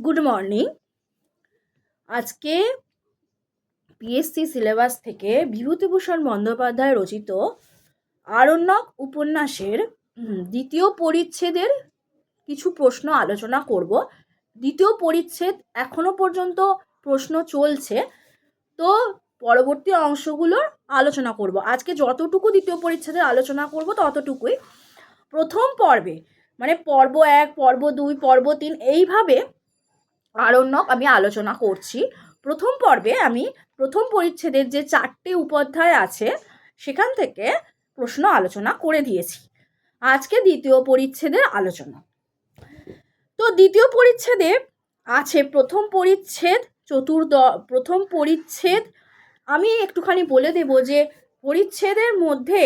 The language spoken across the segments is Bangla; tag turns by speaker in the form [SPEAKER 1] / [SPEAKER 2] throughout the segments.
[SPEAKER 1] গুড মর্নিং আজকে পিএসসি সিলেবাস থেকে বিভূতিভূষণ বন্দ্যোপাধ্যায় রচিত আরণ্যক উপন্যাসের দ্বিতীয় পরিচ্ছেদের কিছু প্রশ্ন আলোচনা করব। দ্বিতীয় পরিচ্ছেদ এখনও পর্যন্ত প্রশ্ন চলছে। তো পরবর্তী অংশগুলোর আলোচনা করব। আজকে যতটুকু দ্বিতীয় পরিচ্ছেদের আলোচনা করব ততটুকুই। প্রথম পর্বে মানে পর্ব এক, পর্ব দুই, পর্ব তিন, এইভাবে আরণ্যক আমি আলোচনা করছি। প্রথম পর্বে আমি প্রথম পরিচ্ছেদের যে চারটে উপাধ্যায় আছে, সেখান থেকে প্রশ্ন আলোচনা করে দিয়েছি। আজকে দ্বিতীয় পরিচ্ছেদের আলোচনা। তো দ্বিতীয় পরিচ্ছেদে আছে প্রথম পরিচ্ছেদ, চতুর্দ, প্রথম পরিচ্ছেদ। আমি একটুখানি বলে দেব যে পরিচ্ছেদের মধ্যে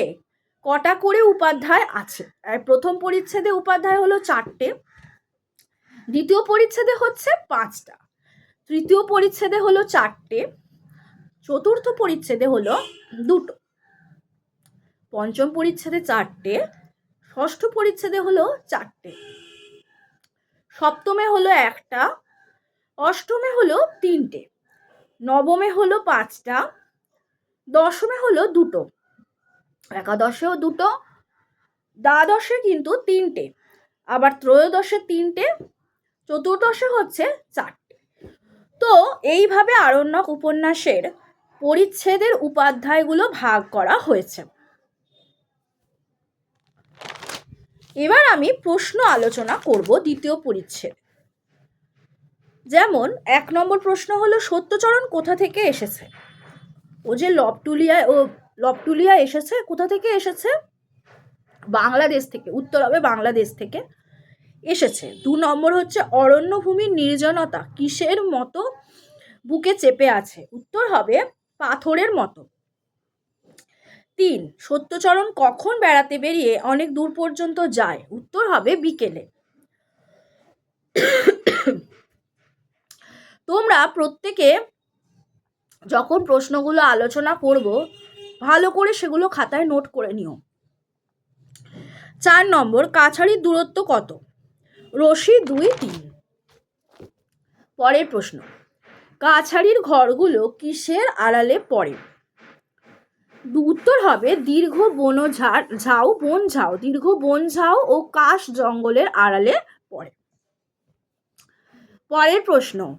[SPEAKER 1] কটা করে উপাধ্যায় আছে? প্রথম পরিচ্ছেদে উপাধ্যায় হলো চারটে। দ্বিতীয় পরিচ্ছেদে হচ্ছে পাঁচটা। তৃতীয় পরিচ্ছেদে হলো চারটে। চতুর্থ পরিচ্ছেদে হলো দুটো। পঞ্চম পরিচ্ছেদে চারটে। ষষ্ঠ পরিচ্ছেদে হলো চারটে। সপ্তমে হলো একটা। অষ্টমে হলো তিনটে। নবমে হলো পাঁচটা। দশমে হলো দুটো। একাদশেও দুটো। দ্বাদশে কিন্তু তিনটে। আবার ত্রয়োদশে তিনটে। চতুর্দশে হচ্ছে চারটে তো এইভাবে আরণ্যক উপন্যাসের পরিচ্ছেদের উপাধ্যায়গুলো ভাগ করা হয়েছে। এবার আমি প্রশ্ন আলোচনা করব দ্বিতীয় পরিচ্ছেদ। যেমন, এক নম্বর প্রশ্ন হলো, সত্যচরণ কোথা থেকে এসেছে? ও যে লবটুলিয়ায় ও লবটুলিয়া এসেছে, কোথা থেকে এসেছে? বাংলাদেশ থেকে, উত্তর হবে বাংলাদেশ থেকে। এসেছে। দু নম্বর হচ্ছে, অরণ্যভূমির নির্জনতা কিসের মতো বুকে চেপে আছে? উত্তর হবে, পাথরের মতো। তিন, সত্যচরণ কখন বেড়াতে বেরিয়ে অনেক দূর পর্যন্ত যায়? উত্তর হবে, বিকেলে। তোমরা প্রত্যেকে যখন প্রশ্নগুলো আলোচনা করব, ভালো করে সেগুলো খাতায় নোট করে নিও। চার নম্বর কাছাড়ির দূরত্ব কত? রশি দুই তিন। পরের প্রশ্ন কাছাড়ির ঘরগুলো কিসের আড়ালে পড়ে? উত্তর হবে, দীর্ঘ বন ঝাউ বন ঝাউ। দীর্ঘ বন ঝাউ ও কাশ জঙ্গলের আড়ালে পড়ে। পরের প্রশ্ন,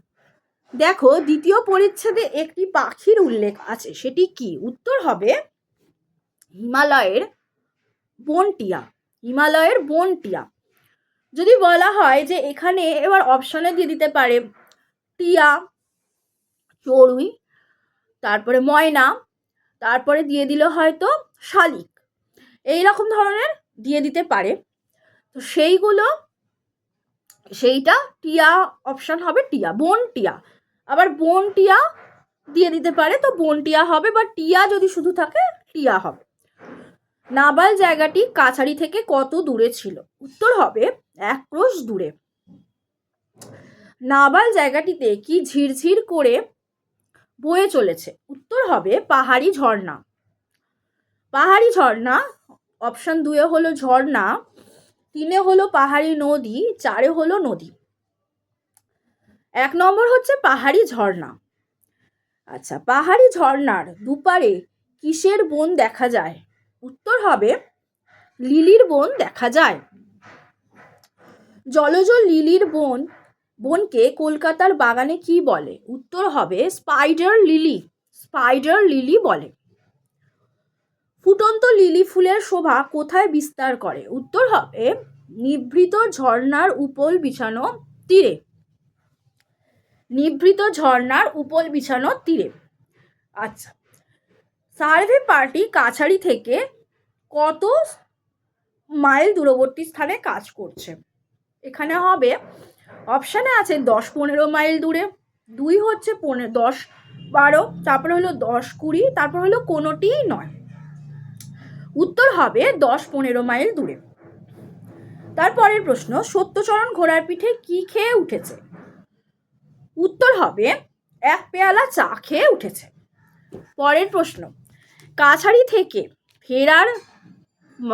[SPEAKER 1] দেখো, দ্বিতীয় পরিচ্ছেদে একটি পাখির উল্লেখ আছে। সেটি কি? উত্তর হবে, হিমালয়ের বনটিয়া। হিমালয়ের বনটিয়া। যদি বলা হয় যে এখানে এবার অপশনে দিয়ে দিতে পারে টিয়া, চড়ুই, তারপরে ময়না, তারপরে দিয়ে দিল হয়তো শালিক। এই রকম ধরনের দিয়ে দিতে পারে। তো সেইগুলো, সেইটা টিয়া অপশন হবে টিয়া, বন টিয়া। আবার বন টিয়া দিয়ে দিতে পারে, তো বন টিয়া হবে বা টিয়া যদি শুধু থাকে, টিয়া হবে। নাবাল জায়গাটি কাছারি থেকে কত দূরে ছিল? উত্তর হবে এক ক্রোশ দূরে। নাবাল জায়গাটিতে কি ঝিরঝির করে বয়ে চলেছে? উত্তর হবে, পাহাড়ি ঝর্ণা। পাহাড়ি ঝর্ণা অপশন দুয়ে হলো ঝর্ণা, তিনে হলো পাহাড়ি নদী, চারে হলো নদী। এক নম্বর হচ্ছে পাহাড়ি ঝর্ণা। আচ্ছা পাহাড়ি ঝর্ণার দুপারে কিসের বন দেখা যায়? উত্তর হবে, লিলির বন দেখা যায়। জলজ লিলির বোন, বোনকে কলকাতার বাগানে কি বলে? উত্তর হবে স্পাইডার লিলি স্পাইডার লিলি বলে। ফুটন্ত লিলি ফুলের শোভা কোথায় বিস্তার করে? উত্তর হবে নিভৃত ঝর্ণার উপল বিছানো তীরে। নিভৃত ঝর্ণার উপল বিছানো তীরে। আচ্ছা সার্ভে পার্টি কাছারি থেকে কত মাইল দূরবর্তী স্থানে কাজ করছে? এখানে হবে। অপশানে আছে দশ পনেরো মাইল দূরে। দুই হচ্ছে পনেরো দশ বারো, তারপরে হলো দশ কুড়ি, তারপর হলো কোনোটিই নয়। উত্তর হবে দশ পনেরো মাইল দূরে। তারপরের প্রশ্ন, সত্যচরণ ঘোড়ার পিঠে কি খেয়ে উঠেছে? উত্তর হবে, এক পেয়ালা চা খেয়ে উঠেছে। পরের প্রশ্ন, কাছারি থেকে ফেরার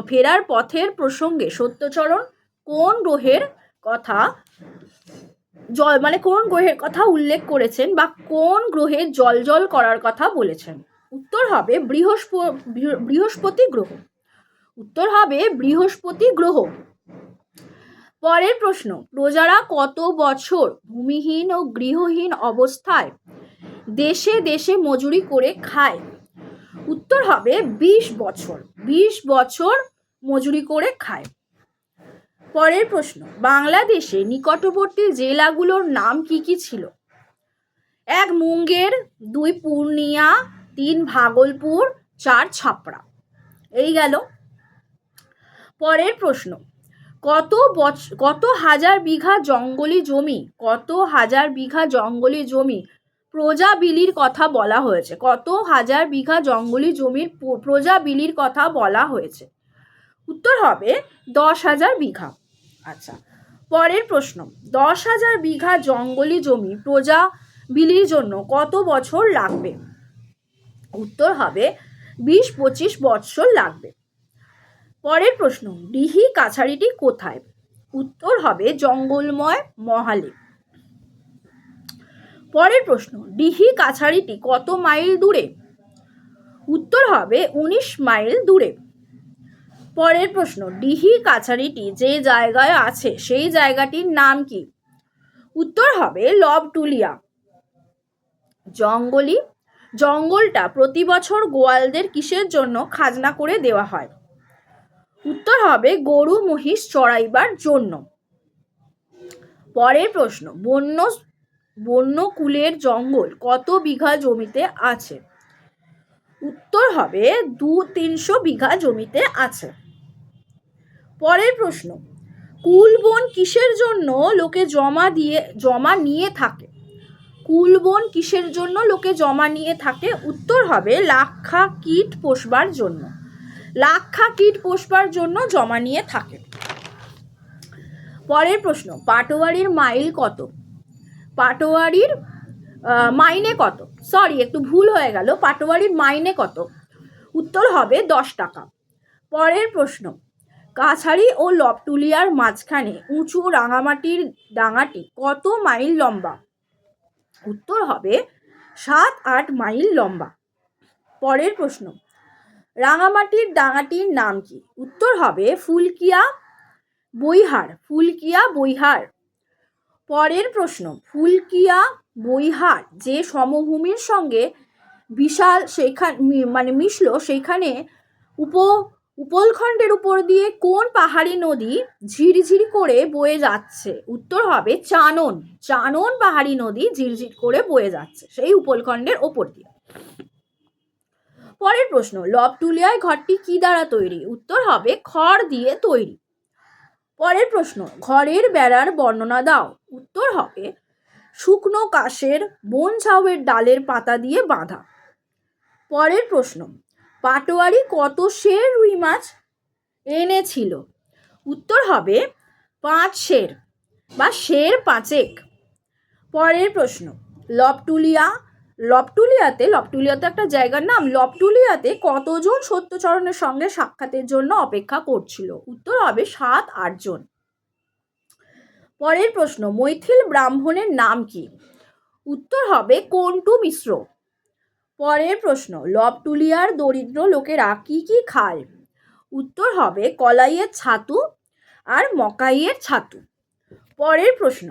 [SPEAKER 1] ফেরার পথের প্রসঙ্গে সত্যচরণ কোন গ্রহের কথা জল মানে কোন গ্রহের কথা উল্লেখ করেছেন বা কোন গ্রহে জল জল করার কথা বলেছেন? উত্তর হবে বৃহস্প বৃহস্পতি গ্রহ। উত্তর হবে বৃহস্পতি গ্রহ। পরের প্রশ্ন, প্রজারা কত বছর ভূমিহীন ও গৃহহীন অবস্থায় দেশে দেশে মজুরি করে খায়? উত্তর হবে বিশ বছর বিশ বছর মজুরি করে খায়। পরের প্রশ্ন, বাংলাদেশে নিকটবর্তী জেলাগুলোর নাম কি কি ছিল? এক, মুঙ্গের, দুই, পূর্ণিয়া, তিন, ভাগলপুর, চার, ছাপড়া। এই গেল। পরের প্রশ্ন, কত বছ কত হাজার বিঘা জঙ্গলি জমি, কত হাজার বিঘা জঙ্গলি জমি প্রজা বিলির কথা বলা হয়েছে? কত হাজার বিঘা জঙ্গলি জমির প- প্রজা বিলির কথা বলা হয়েছে? উত্তর হবে দশ হাজার বিঘা। আচ্ছা পরের প্রশ্ন, দশ হাজার বিঘা জঙ্গলি জমি প্রজা বিলির জন্য কত বছর লাগবে? উত্তর হবে, বিশ পঁচিশ বৎসর লাগবে। পরের প্রশ্ন, ডিহি কাছারিটি কোথায়? উত্তর হবে, জঙ্গলময় মহালে পরের প্রশ্ন, ডিহি কাছারিটি কত মাইল দূরে? উত্তর হবে, উনিশ মাইল দূরে। পরের প্রশ্ন, ডিহি কাছারিটি যে জায়গায় আছে, সেই জায়গাটির নাম কি? উত্তর হবে লবটুলিয়া। জঙ্গলি, জঙ্গলটা প্রতি বছর গোয়ালদের কিসের জন্য খাজনা করে দেওয়া হয়? উত্তর হবে গরু, মহিষ চড়াইবার জন্য। পরের প্রশ্ন, বন্য, বন্যকুলের জঙ্গল কত বিঘা জমিতে আছে? উত্তর হবে দু তিনশো বিঘা জমিতে আছে। পরের প্রশ্ন কুলবন কিসের জন্য লোকে জমা দিয়ে, জমা নিয়ে থাকে? কুলবন কিসের জন্য লোকে জমা নিয়ে থাকে? উত্তর হবে লাক্ষা কীট পোষবার জন্য। লাক্ষা কীট পোষবার জন্য জমা নিয়ে থাকে। পরের প্রশ্ন, পাটোয়ারির মাইল কত? পাটোয়ারির মাইনে কত? সরি একটু ভুল হয়ে গেল। পাটোয়ারির মাইনে কত? উত্তর হবে দশ টাকা। পরের প্রশ্ন কাছারি ও লবটুলিয়ার মাঝখানে উঁচু রাঙামাটির ডাঙাটি কত মাইল লম্বা? উত্তর হবে সাত আট মাইল লম্বা। পরের প্রশ্ন, রাঙামাটির ডাঙাটির নাম কি? উত্তর হবে ফুলকিয়া বইহার ফুলকিয়া বইহার পরের প্রশ্ন, ফুলকিয়া বইহার যে সমভূমির সঙ্গে বিশাল সেইখান মি- মানে মিশল সেইখানে উপ উপলখণ্ডের উপর দিয়ে কোন পাহাড়ি নদী ঝিরঝির করে বয়ে যাচ্ছে? উত্তর হবে চানন। চানন পাহাড়ি নদী ঝিরঝির করে বয়ে যাচ্ছে, সেই উপলখণ্ডের ওপর দিয়ে। পরের প্রশ্ন, লবটুলিয়ায় ঘরটি কি দ্বারা তৈরি? উত্তর হবে খড় দিয়ে তৈরি। পরের প্রশ্ন, ঘরের বেড়ার বর্ণনা দাও। উত্তর হবে শুকনো কাশের বন ঝাউয়ের ডালের পাতা দিয়ে বাঁধা। পরের প্রশ্ন পাটোয়ারি কত শের রুই মাছ এনেছিল? উত্তর হবে পাঁচ শের বা শের পাঁচেক। পরের প্রশ্ন লবটুলিয়া লবটুলিয়াতে লবটুলিয়াতে একটা জায়গার নাম লবটুলিয়াতে কতজন সত্যচরণের সঙ্গে সাক্ষাতের জন্য অপেক্ষা করছিল? উত্তর হবে সাত আটজন পরের প্রশ্ন, মৈথিল ব্রাহ্মণের নাম কি? উত্তর হবে কন্টু মিশ্র। পরের প্রশ্ন, লবটুলিয়ার দরিদ্র লোকেরা কি কি খায়? উত্তর হবে কলাইয়ের ছাতু আর মকাইয়ের ছাতু। পরের প্রশ্ন,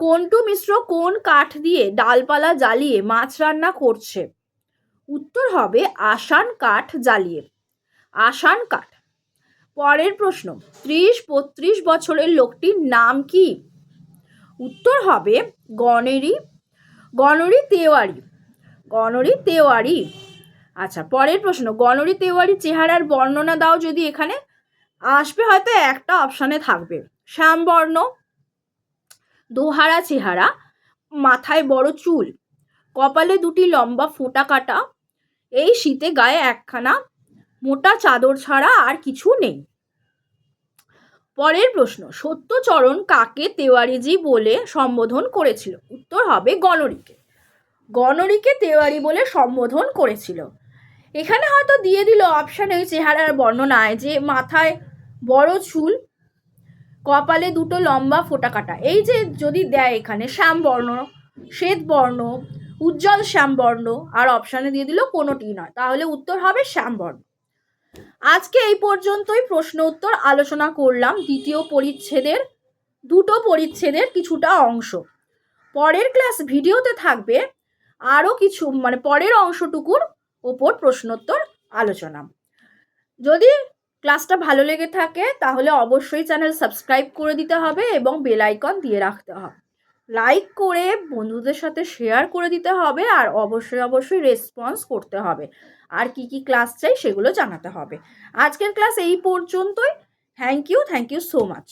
[SPEAKER 1] কন্টু মিশ্র কোন কাঠ দিয়ে ডালপালা জ্বালিয়ে মাছ রান্না করছে? উত্তর হবে আসান কাঠ জ্বালিয়ে। আসান কাঠ। পরের প্রশ্ন, ত্রিশ বত্রিশ বছরের লোকটির নাম কি? উত্তর হবে গণেরি, গণরি তেওয়ারি। গণরি তেওয়ারি। আচ্ছা পরের প্রশ্ন, গণরি তেওয়ারি চেহারার বর্ণনা দাও যদি এখানে। আসবে হয়তো একটা অপশানে থাকবে। শ্যামবর্ণ, দোহারা চেহারা, মাথায় বড় চুল, কপালে দুটি লম্বা ফোঁটা কাটা, এই শীতে গায়ে একখানা মোটা চাদর ছাড়া আর কিছু নেই। পরের প্রশ্ন, সত্যচরণ কাকে তেওয়ারিজি বলে সম্বোধন করেছিল? উত্তর হবে গণরিকে। গণরিকে তেওয়ারি বলে সম্বোধন করেছিল। এখানে হয়তো দিয়ে দিল অপশানে ওই চেহারার বর্ণনায় যে মাথায় বড় চুল, কপালে দুটো লম্বা ফোঁটা কাটা। এই যে যদি দেয় এখানে শ্যামবর্ণ শ্বেতবর্ণ উজ্জ্বল শ্যামবর্ণ আর অপশানে দিয়ে দিল কোনোটি নয়। তাহলে উত্তর হবে শ্যামবর্ণ আজকে এই পর্যন্তই প্রশ্ন উত্তর। আলোচনা করলাম দ্বিতীয় পরিচ্ছেদের, দুটো পরিচ্ছেদের কিছুটা অংশ। পরের ক্লাস ভিডিওতে থাকবে আরও কিছু মানে পরের অংশটুকুর ওপর প্রশ্নোত্তর আলোচনা। যদি ক্লাসটা ভালো লেগে থাকে, তাহলে অবশ্যই চ্যানেল সাবস্ক্রাইব করে দিতে হবে এবং বেল আইকন দিয়ে রাখতে হবে। লাইক করে বন্ধুদের সাথে শেয়ার করে দিতে হবে আর অবশ্যই অবশ্যই রেসপন্স করতে হবে। আর কি কি ক্লাস চাই সেগুলো জানাতে হবে। আজকের ক্লাস এই পর্যন্তই। Thank you thank you so much.